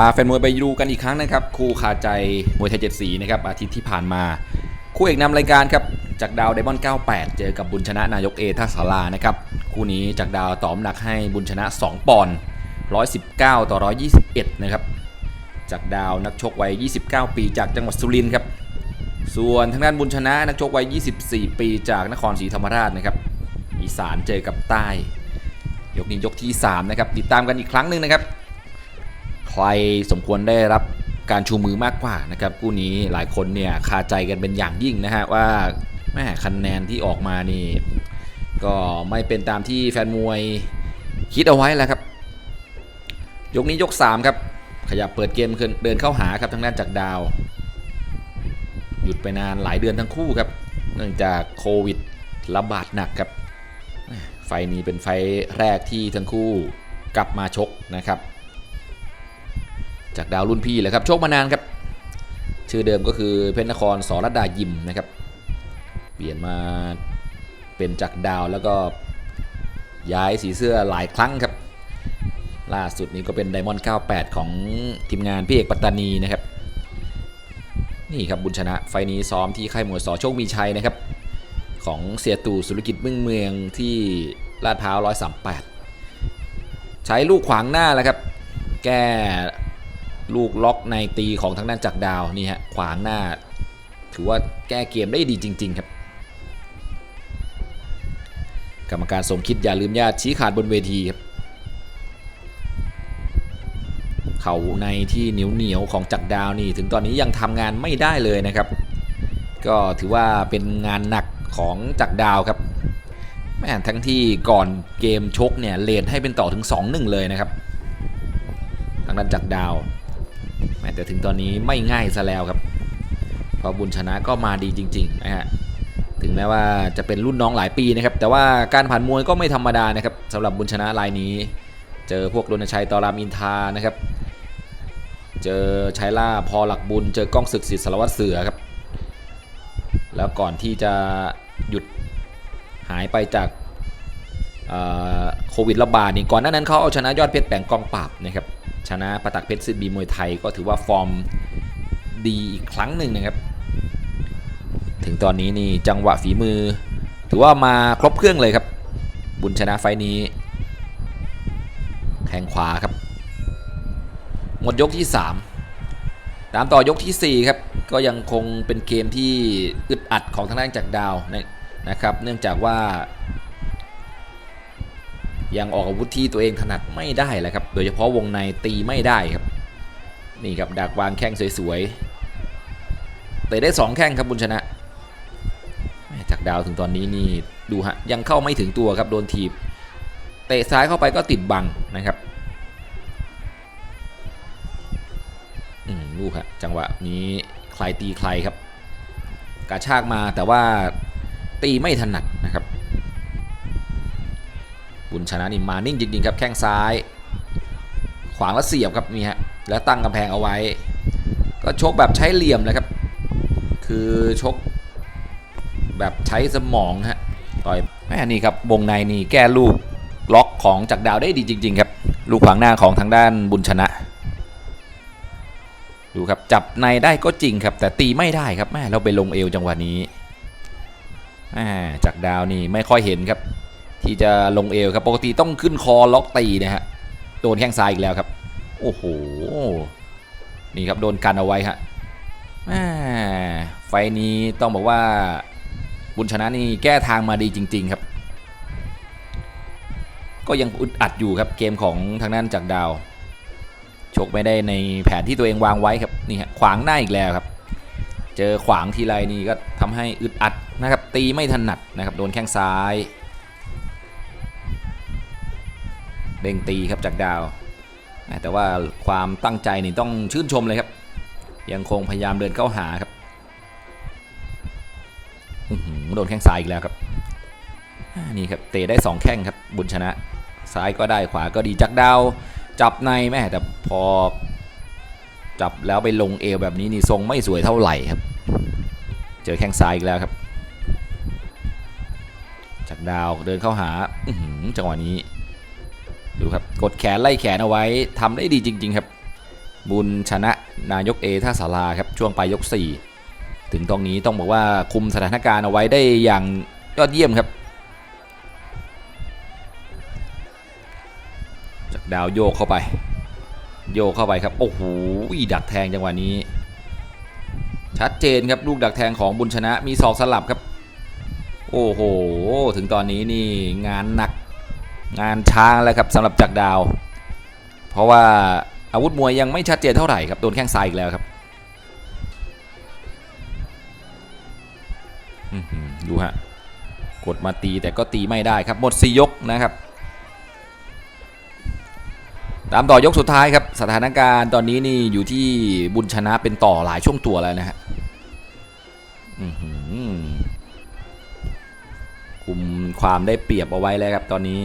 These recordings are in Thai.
าแฟนมวยไปดูกันอีกครั้งนะครับ คู่คาใจมวยไทยเจ็ดสีนะครับอาทิตย์ที่ผ่านมา คู่เอกนำรายการครับจากดาวไดมอนด์98 เจอกับบุญชนะนายกเอท่าสารานะครับคู่นี้จากดาวตอมหนักให้บุญชนะ 2 ปอนด์119 ต่อ 121 นะครับจากดาวนักชกวัย 29 ปีจากจังหวัดสุรินทร์ครับส่วนทางด้านบุญชนะนักชกวัย 24 ปีจากนครศรีธรรมราชนะครับอีสานเจอกับใต้ ยกนี้ยกที่ 3 นะครับ ติดตามกันอีกครั้งหนึ่งนะครับ ใครสมควรได้รับการชูมือมากกว่านะครับคู่นี้หลายคนเนี่ยคาใจกันเป็นอย่างยิ่งนะฮะว่าแม่คะแนนที่ออกมานี่ก็ไม่เป็นตามที่แฟนมวยคิดเอาไว้แล้วครับ ยกนี้ยก 3 ครับ ขยับเปิดเกมขึ้นเดินเข้าหาครับทางด้านจากดาว หยุดไปนานหลายเดือนทั้งคู่ครับ เนื่องจากโควิดระบาดหนักครับ ไฟนี้เป็นไฟแรกที่ทั้งคู่กลับมาชกนะครับ จากดาวรุ่นพี่เลยครับโชคมานานครับ ชื่อเดิมก็คือเพชรนครสรดายิมนะครับ เปลี่ยนมาเป็นจากดาวแล้วก็ย้ายสีเสื้อหลายครั้งครับ ล่าสุดนี้ก็เป็นไดมอนด์98 ของทีมงานพี่เอกปัตตานีนะครับ นี่ครับบุญชนะไฟนี้ซ้อมที่ค่ายมวยสอโชคมีชัยนะครับ ของเสียตู่สุรกิจมึงเมืองที่ลาดพร้าว 138 ใช้ลูกขวางหน้าแล้วครับ แก้ ลูกล็อกในตีของทางด้านจักดาวนี่ฮะขวางหน้า ถือว่าแก้เกมได้ดีจริง ๆ ครับ กรรมการสมคิดอย่าลืมญาติชี้ขาดบนเวทีครับเข่าในที่เหนียวเหนียวของจักรดาวนี่ถึงตอนนี้ยังทำงานไม่ได้เลยนะครับ ก็ถือว่าเป็นงานหนักของจักรดาวครับแม่ทั้งที่ก่อนเกมชกเนี่ยเลนให้เป็นต่อถึง 2-1 เลยนะครับ ทางด้านจักรดาว แม้แต่ถึงตอนนี้ไม่ง่ายซะแล้วครับ เพราะบุญชนะก็มาดีจริง ๆ นะฮะ ถึงแม้ว่าจะเป็นรุ่นน้องหลายปีนะครับ แต่ว่าการผ่านมวยก็ไม่ธรรมดานะครับสำหรับบุญชนะรายนี้ เจอพวกรณชัยตอรามอินทานะครับ เจอชัยล่าพอหลักบุญ เจอกล้องศึกศิษย์สารวัตรเสือครับ แล้วก่อนที่จะหยุดหายไปจากโควิดระบาดนี่ก่อนหน้านั้นเขาเอาชนะยอดเพชรแปลงกองปราบนะครับ ชนะประตักเพชรซิดบีมวยไทยก็ถือว่าฟอร์มดีอีกครั้งหนึ่งนะครับ ถึงตอนนี้นี่จังหวะฝีมือ ถือว่ามาครบเครื่องเลยครับ บุญชนะไฟล์นี้ แข้งขวาครับ หมดยกที่ 3 ตามต่อยกทีสี่ 4 ครับ ก็ยังคงเป็นเกมที่อึดอัดของทางด้านจากดาวนะครับ เนื่องจากว่า ยังออกอาวุธที่ตัวเองถนัดไม่ได้แหละครับ โดยเฉพาะวงในตีไม่ได้ครับ นี่ครับดักวางแข้งสวยๆเตะได้ 2 แข้งครับบุญชนะ จากดาวถึงตอนนี้นี่ดูฮะยังเข้าไม่ถึงตัวครับโดนถีบ เตะซ้ายเข้าไปก็ติดบังนะครับอืมลูกฮะจังหวะนี้ใครตีใครครับ กระชากมาแต่ว่าตีไม่ถนัดนะครับ บุญชนะนี่มานิ่งจริงๆครับแข้งซ้าย ขวางแล้วเสียบครับนี่ฮะแล้วตั้งกำแพงเอาไว้ ก็ชกแบบใช้เหลี่ยมเลยครับ คือชกแบบใช้สมองฮะต่อยแม่นี่ครับวงในนี่แก้ลูกล็อกของจากดาวได้ดีจริง ๆ ครับ ลูกขวางหน้าของทางด้านบุญชนะดูครับจับในได้ก็จริงครับ แต่ตีไม่ได้ครับแม่เราไปลงเอวจังหวะนี้จากดาวนี่ไม่ค่อยเห็นครับ ที่จะลงเอวครับปกติต้องขึ้นคอล็อกตีนะฮะโดนแข้งซ้ายอีกแล้วครับ โอ้โหนี่ครับโดนกันเอาไว้ฮะแม่ไฟนี้ต้องบอกว่าบุญชนะนี่แก้ทางมาดีจริง ๆครับ ก็ยังอึดอัดอยู่ครับเกมของทางด้านจากดาวชกไม่ได้ในแผนที่ตัวเองวางไว้ครับนี่ฮะขวางหน้าอีกแล้วครับ เจอขวางทีไรนี่ก็ทำให้อึดอัดนะครับตีไม่ถนัดนะครับโดนแข้งซ้าย เด้งตีครับจากดาว แต่ว่าความตั้งใจนี่ต้องชื่นชมเลยครับ ยังคงพยายามเดินเข้าหาครับโดนแข้งซ้ายอีกแล้วครับนี่ครับเตะได้ 2 แข้งครับบุญชนะ ซ้ายก็ได้ขวาก็ดีจากดาว จับในแม่แต่พอ จับแล้วไปลงเอวแบบนี้นี่ทรงไม่สวยเท่าไหร่ครับ เจอแข้งซ้ายอีกแล้วครับจากดาวเดินเข้าหาจังหวะนี้ ดูครับกดแขนไล่แขนเอาไว้ทำได้ดีจริง ๆ ครับ บุญชนะนายกเอท่าสาราครับช่วงปลายยก 4 ถึงตรงนี้ต้องบอกว่าคุมสถานการณ์เอาไว้ได้อย่างยอดเยี่ยมครับ จากดาวโยกเข้าไป โยกเข้าไปครับโอ้โหดักแทงจังหวะนี้ ชัดเจนครับลูกดักแทงของบุญชนะมีศอกสลับครับ โอ้โห ถึงตอนนี้นี่งานหนัก งานช้างแล้วครับสำหรับจักรดาว เพราะว่าอาวุธมวยยังไม่ชัดเจนเท่าไหร่ครับโดนแข้งซ้ายอีกแล้วครับดูฮะกดมาตีแต่ก็ตีไม่ได้ครับหมดสี่ยกนะครับ ตามต่อยกสุดท้ายครับ สถานการณ์ตอนนี้นี่อยู่ที่บุญชนะเป็นต่อหลายช่วงตัวแล้วนะฮะคุมความได้เปรียบเอาไว้แล้วครับตอนนี้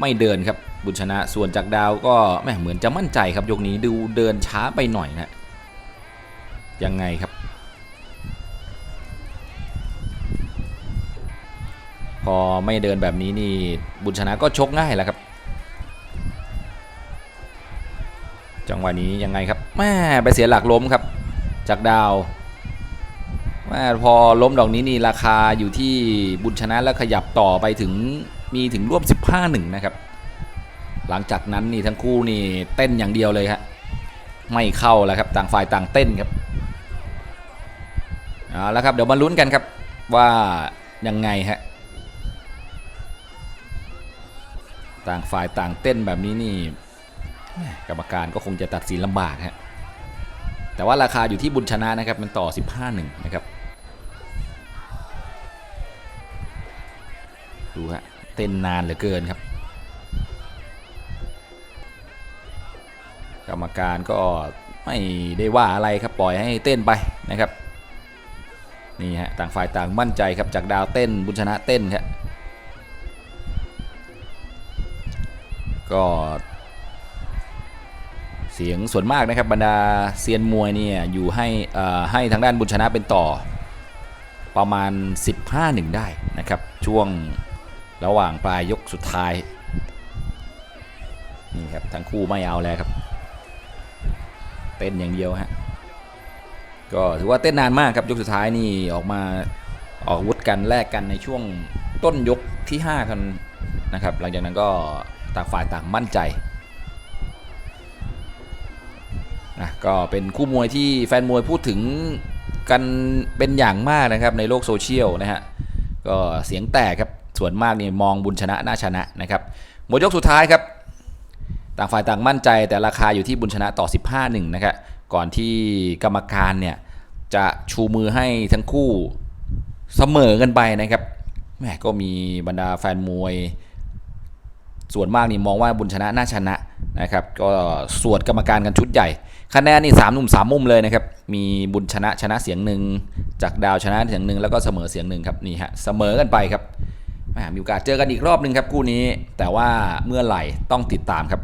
ไม่เดินครับบุญชนะส่วนจากดาวก็แหมเหมือนจะมั่นใจครับยกนี้ดูเดินช้าไปหน่อยนะยังไงครับ พอไม่เดินแบบนี้นี่บุญชนะก็ชกง่ายแหละครับ จังหวะนี้ยังไงครับแม่ไปเสียหลักล้มครับ จากดาวแม่พอล้มดอกนี้นี่ราคาอยู่ที่บุญชนะแล้วขยับต่อไปถึง มีถึงร่วม 15หนึ่งนะครับ หลังจากนั้นนี่ทั้งคู่นี่เต้นอย่างเดียวเลยครับไม่เข้าแล้วครับต่างฝ่ายต่างเต้นครับเอาละครับเดี๋ยวมาลุ้นกันครับว่ายังไงฮะต่างฝ่ายต่างเต้นแบบนี้นี่กรรมการก็คงจะตัดสินลำบากฮะแต่ว่าราคาอยู่ที่บุญชนะนะครับมันต่อ 15 1 นะครับ ต้นนานเหลือเกินครับ กรรมการก็ไม่ได้ว่าอะไรครับปล่อยให้เต้นไปนะครับนี่ฮะต่างฝ่ายต่างมั่นใจครับจากดาวเต้นบุญชนะเต้นครับก็เสียงส่วนมากนะครับบรรดาเซียนมวยเนี่ยอยู่ให้อ่อให้ทางด้านบุญชนะเป็นต่อประมาณ 15หนึ่งได้นะครับช่วง ระหว่างปลายยกสุดท้าย นี่ครับทั้งคู่ไม่เอาแล้วครับ เต้นอย่างเดียวฮะก็ถือว่าเต้นนานมากครับยกสุดท้ายนี่ออกมาออกวุธกันแลกกันในช่วงต้นยกที่5กันนะครับ หลังจากนั้นก็ต่างฝ่ายต่างมั่นใจนะก็เป็นคู่มวยที่แฟนมวยพูดถึงกันเป็นอย่างมากนะครับในโลกโซเชียลนะฮะก็เสียงแตกครับ ส่วนมากนี่มองบุญชนะน่าชนะนะครับหมดยกสุดท้ายครับต่างฝ่ายต่างมั่นใจแต่ราคาอยู่ที่บุญชนะต่อ 15 1นะครับก่อนที่กรรมการเนี่ยจะชูมือให้ทั้งคู่เสมอกันไปนะครับแหมก็มีบรรดาแฟนมวย ส่วนมากนี่มองว่าบุญชนะน่าชนะนะครับ ก็สวดกรรมการกันชุดใหญ่ คะแนนนี่สามหนุ่มสามมุมเลยนะครับ มีบุญชนะชนะเสียงหนึ่งจากดาวชนะเสียงหนึ่งแล้วก็เสมอเสียงหนึ่งครับนี่ฮะเสมอกันไปครับ มีโอกาสเจอกันอีกรอบหนึ่งครับคู่นี้ แต่ว่าเมื่อไหร่ต้องติดตามครับ